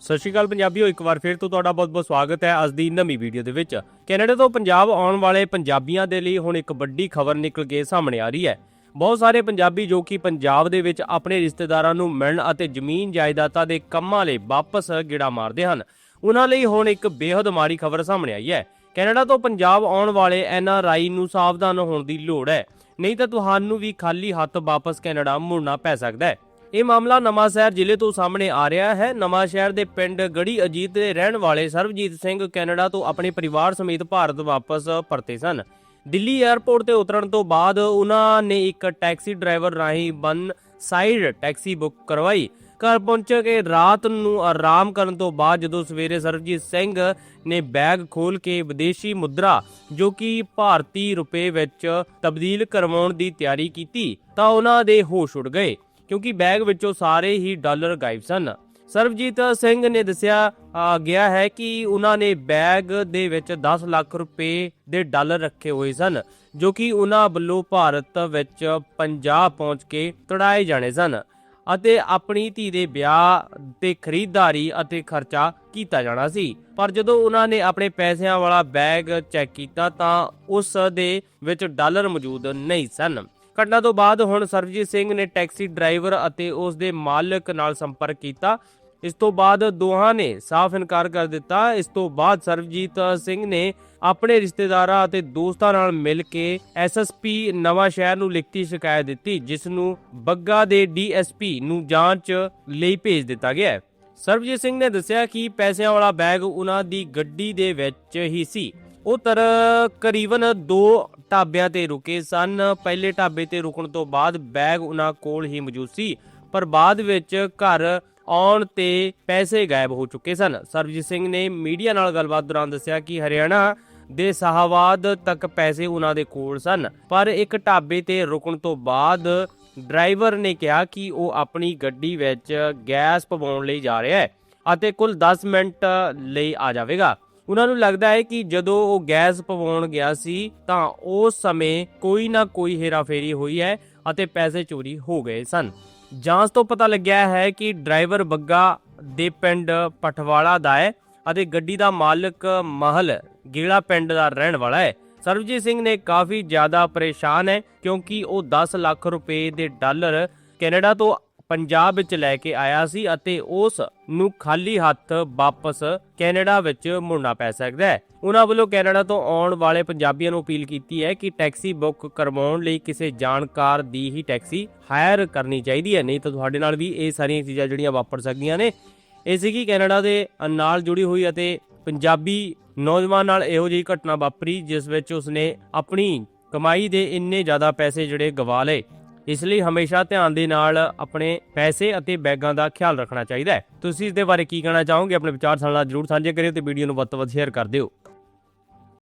ਸਤਿ ਸ਼੍ਰੀ ਅਕਾਲ ਪੰਜਾਬੀਓ, ਇੱਕ ਵਾਰ ਫਿਰ ਤੋਂ ਤੁਹਾਡਾ ਬਹੁਤ-ਬਹੁਤ ਸਵਾਗਤ ਹੈ ਅੱਜ ਦੀ ਨਵੀਂ ਵੀਡੀਓ ਦੇ ਵਿੱਚ। ਕੈਨੇਡਾ ਤੋਂ ਪੰਜਾਬ ਆਉਣ ਵਾਲੇ ਪੰਜਾਬੀਆਂ ਦੇ ਲਈ ਹੁਣ ਇੱਕ ਵੱਡੀ ਖਬਰ ਨਿਕਲ ਕੇ ਸਾਹਮਣੇ ਆ ਰਹੀ ਹੈ। ਬਹੁਤ ਸਾਰੇ ਪੰਜਾਬੀ ਜੋ ਕਿ ਪੰਜਾਬ ਦੇ ਵਿੱਚ ਆਪਣੇ ਰਿਸ਼ਤੇਦਾਰਾਂ ਨੂੰ ਮਿਲਣ ਅਤੇ ਜ਼ਮੀਨ ਜਾਇਦਾਦਾਂ ਦੇ ਕੰਮਾਂ ਲਈ ਵਾਪਸ ਗਿੜਾ ਮਾਰਦੇ ਹਨ। ਉਹਨਾਂ ਲਈ ਹੁਣ ਇੱਕ ਬੇहद ਮਾੜੀ ਖਬਰ ਸਾਹਮਣੇ ਆਈ ਹੈ। ਕੈਨੇਡਾ ਤੋਂ ਪੰਜਾਬ ਆਉਣ ਵਾਲੇ ਐਨ ਆਰ ਆਈ ਨੂੰ ਸਾਵਧਾਨ ਹੋਣ ਦੀ ਲੋੜ ਹੈ। ਨਹੀਂ ਤਾਂ ਤੁਹਾਨੂੰ ਵੀ ਖਾਲੀ ਹੱਥ ਵਾਪਸ ਕੈਨੇਡਾ ਮੁੜਨਾ ਪੈ ਸਕਦਾ ਹੈ। ਇਹ ਮਾਮਲਾ ਨਵਾਂ ਸ਼ਹਿਰ ਜ਼ਿਲ੍ਹੇ ਤੋਂ ਸਾਹਮਣੇ ਆ ਰਿਹਾ ਹੈ। ਨਵਾਂ ਸ਼ਹਿਰ ਦੇ ਪਿੰਡ ਗੜੀ ਅਜੀਤ ਦੇ ਰਹਿਣ ਵਾਲੇ ਸਰਬਜੀਤ ਸਿੰਘ ਕੈਨੇਡਾ ਤੋਂ ਆਪਣੇ ਪਰਿਵਾਰ ਸਮੇਤ ਭਾਰਤ ਵਾਪਸ ਪਰਤੇ ਸਨ। ਦਿੱਲੀ 에ਅਰਪੋਰਟ ਤੇ ਉਤਰਨ ਤੋਂ ਬਾਅਦ ਉਹਨਾਂ ਨੇ ਇੱਕ ਟੈਕਸੀ ਡਰਾਈਵਰ ਰਾਹੀਂ ਵਨ ਸਾਈਡ ਟੈਕਸੀ ਬੁੱਕ ਕਰਵਾਈ। ਘਰ ਪਹੁੰਚ ਕੇ ਰਾਤ ਨੂੰ ਆਰਾਮ ਕਰਨ ਤੋਂ ਬਾਅਦ ਜਦੋਂ ਸਵੇਰੇ ਸਰਬਜੀਤ ਸਿੰਘ ਨੇ ਬੈਗ ਖੋਲ ਕੇ ਵਿਦੇਸ਼ੀ ਮੁਦਰਾ, ਜੋ ਕਿ ਭਾਰਤੀ ਰੁਪਏ ਵਿੱਚ ਤਬਦੀਲ ਕਰਵਾਉਣ ਦੀ ਤਿਆਰੀ ਕੀਤੀ, ਤਾਂ ਉਹਨਾਂ ਦੇ ਹੋਸ਼ ਉੱਡ ਗਏ। ਕਿਉਂਕਿ ਬੈਗ ਵਿੱਚੋਂ ਸਾਰੇ ਹੀ ਡਾਲਰ ਗਾਇਬ ਸਨ। ਸਰਬਜੀਤ ਸਿੰਘ ਨੇ ਦੱਸਿਆ ਗਿਆ ਹੈ ਕਿ ਉਹਨਾਂ ਨੇ ਬੈਗ ਦੇ ਵਿੱਚ 10 ਲੱਖ ਰੁਪਏ ਦੇ ਡਾਲਰ ਰੱਖੇ ਹੋਏ ਸਨ, ਜੋ ਕਿ ਉਹਨਾਂ ਵੱਲੋਂ ਭਾਰਤ ਵਿੱਚ ਪੰਜਾਬ ਪਹੁੰਚ ਕੇ ਤੜਾਏ ਜਾਣੇ ਸਨ ਅਤੇ ਆਪਣੀ ਧੀ ਦੇ ਵਿਆਹ ਤੇ ਖਰੀਦਦਾਰੀ ਅਤੇ ਖਰਚਾ ਕੀਤਾ ਜਾਣਾ ਸੀ। ਪਰ ਜਦੋਂ ਉਹਨਾਂ ਨੇ ਆਪਣੇ ਪੈਸਿਆਂ ਵਾਲਾ ਬੈਗ ਚੈੱਕ ਕੀਤਾ ਤਾਂ ਉਸ ਦੇ ਵਿੱਚ ਡਾਲਰ ਮੌਜੂਦ ਨਹੀਂ ਸਨ। ਘਟਨਾ ਤੋਂ ਬਾਅਦ ਹੁਣ ਸਰਬਜੀਤ ਸਿੰਘ ਨੇ ਟੈਕਸੀ ਡਰਾਈਵਰ ਅਤੇ ਉਸ ਦੇ ਮਾਲਕ ਨਾਲ ਸੰਪਰਕ ਕੀਤਾ। ਇਸ ਤੋਂ ਬਾਅਦ ਦੋਹਾਂ ਨੇ ਸਾਫ਼ ਇਨਕਾਰ ਕਰ ਦਿੱਤਾ। ਇਸ ਤੋਂ ਬਾਅਦ ਸਰਬਜੀਤ ਸਿੰਘ ਨੇ ਆਪਣੇ ਰਿਸ਼ਤੇਦਾਰਾਂ ਅਤੇ ਦੋਸਤਾਂ ਨਾਲ ਮਿਲ ਕੇ ਐਸਐਸਪੀ ਨਵਾਂ ਸ਼ਹਿਰ ਨੂੰ ਲਿਖਤੀ ਸ਼ਿਕਾਇਤ ਦਿੱਤੀ, ਜਿਸ ਨੂੰ ਬੱਗਾ ਦੇ ਡੀਐਸਪੀ ਨੂੰ ਜਾਂਚ ਲਈ ਭੇਜ ਦਿੱਤਾ ਗਿਆ ਹੈ। ਸਰਬਜੀਤ ਸਿੰਘ ਨੇ ਦੱਸਿਆ ਕਿ ਪੈਸਿਆਂ ਵਾਲਾ ਬੈਗ ਉਹਨਾਂ ਦੀ ਗੱਡੀ ਦੇ ਵਿੱਚ ਹੀ ਸੀ। ਉਹ ਤਰ, ਕਰੀਬਨ ਦੋ ਢਾਬਿਆਂ ਤੇ ਰੁਕੇ ਸਨ। ਪਹਿਲੇ ਢਾਬੇ ਤੇ ਰੁਕਣ ਤੋਂ ਬਾਅਦ ਬੈਗ ਉਹਨਾਂ ਕੋਲ ਹੀ ਮੌਜੂਦ ਸੀ, ਪਰ ਬਾਅਦ ਵਿੱਚ ਘਰ ਆਉਣ ਤੇ ਪੈਸੇ ਗਾਇਬ ਹੋ ਚੁੱਕੇ ਸਨ। ਸਰਬਜੀਤ ਸਿੰਘ ਨੇ ਮੀਡੀਆ ਨਾਲ ਗੱਲਬਾਤ ਦੌਰਾਨ ਦੱਸਿਆ ਕਿ ਹਰਿਆਣਾ ਦੇ ਸਾਹਵਾਦ ਤੱਕ ਪੈਸੇ ਉਹਨਾਂ ਦੇ ਕੋਲ ਸਨ, ਪਰ ਇੱਕ ਢਾਬੇ ਤੇ ਰੁਕਣ ਤੋਂ ਬਾਅਦ ਡਰਾਈਵਰ ਨੇ ਕਿਹਾ ਕਿ ਉਹ ਆਪਣੀ ਗੱਡੀ ਵਿੱਚ ਗੈਸ ਪਵਾਉਣ ਲਈ ਜਾ ਰਿਹਾ ਹੈ ਅਤੇ ਕੁੱਲ 10 ਮਿੰਟ ਲਈ ਆ ਜਾਵੇਗਾ। ਉਹਨਾਂ ਨੂੰ ਲੱਗਦਾ ਹੈ ਕਿ ਜਦੋਂ ਉਹ ਗੈਸ ਪਵਾਉਣ ਗਿਆ ਸੀ, ਤਾਂ ਉਸ ਸਮੇਂ ਕੋਈ ਨਾ ਕੋਈ ਹੇਰਾਫੇਰੀ ਹੋਈ ਹੈ ਅਤੇ ਪੈਸੇ ਚੋਰੀ ਹੋ ਗਏ ਸਨ। ਜਾਂਚ ਤੋਂ ਪਤਾ ਲੱਗਿਆ ਹੈ ਕਿ ਡਰਾਈਵਰ ਬੱਗਾ ਦੇ ਪਿੰਡ ਪਠਵਾਲਾ ਦਾ ਹੈ ਅਤੇ ਗੱਡੀ ਦਾ ਮਾਲਕ ਮਹਲ ਗੇੜਾ ਪਿੰਡ ਦਾ ਰਹਿਣ ਵਾਲਾ ਹੈ। ਸਰਬਜੀਤ ਸਿੰਘ ਨੇ ਕਾਫੀ ਜ਼ਿਆਦਾ ਪਰੇਸ਼ਾਨ ਹੈ ਕਿਉਂਕਿ ਉਹ 10 ਲੱਖ ਰੁਪਏ ਦੇ ਡਾਲਰ ਕੈਨੇਡਾ ਤੋਂ ਪੰਜਾਬ ਵਿੱਚ ਲੈ ਕੇ ਆਇਆ ਸੀ ਅਤੇ ਉਸ ਨੂੰ ਖਾਲੀ ਹੱਥ ਵਾਪਸ ਕੈਨੇਡਾ ਵਿੱਚ ਮੁੜਨਾ ਪੈ ਸਕਦਾ ਹੈ। ਉਹਨਾਂ ਵੱਲੋਂ ਕੈਨੇਡਾ ਤੋਂ ਆਉਣ ਵਾਲੇ ਪੰਜਾਬੀਆਂ ਨੂੰ ਅਪੀਲ ਕੀਤੀ ਹੈ ਕਿ ਟੈਕਸੀ ਬੁੱਕ ਕਰਵਾਉਣ ਲਈ ਕਿਸੇ ਜਾਣਕਾਰ ਦੀ ਹੀ ਟੈਕਸੀ ਹਾਇਰ ਕਰਨੀ ਚਾਹੀਦੀ ਹੈ। ਨਹੀਂ ਤਾਂ ਤੁਹਾਡੇ ਨਾਲ ਵੀ ਇਹ ਸਾਰੀਆਂ ਚੀਜ਼ਾਂ ਜਿਹੜੀਆਂ ਵਾਪਰ ਸਕਦੀਆਂ ਨੇ। ਇਹ ਸੀਗੀ ਕੈਨੇਡਾ ਦੇ ਨਾਲ ਜੁੜੀ ਹੋਈ ਅਤੇ ਪੰਜਾਬੀ ਨੌਜਵਾਨ ਨਾਲ ਇਹੋ ਜਿਹੀ ਘਟਨਾ ਵਾਪਰੀ, ਜਿਸ ਵਿੱਚ ਉਸਨੇ ਆਪਣੀ ਕਮਾਈ ਦੇ ਇੰਨੇ ਜ਼ਿਆਦਾ ਪੈਸੇ ਜਿਹੜੇ ਗਵਾ ਲਏ। ਇਸ ਲਈ ਹਮੇਸ਼ਾ ਧਿਆਨ ਦੇ ਨਾਲ ਆਪਣੇ ਪੈਸੇ ਅਤੇ ਬੈਗਾਂ ਦਾ ਖਿਆਲ ਰੱਖਣਾ ਚਾਹੀਦਾ ਹੈ। ਤੁਸੀਂ ਇਸ ਦੇ ਬਾਰੇ ਕੀ ਕਹਿਣਾ ਚਾਹੋਗੇ? ਆਪਣੇ ਵਿਚਾਰ ਸਾਡੇ ਨਾਲ ਜਰੂਰ ਸਾਂਝੇ ਕਰਿਓ ਤੇ ਵੀਡੀਓ ਨੂੰ ਵੱਧ ਤੋਂ ਵੱਧ ਸ਼ੇਅਰ ਕਰ ਦਿਓ।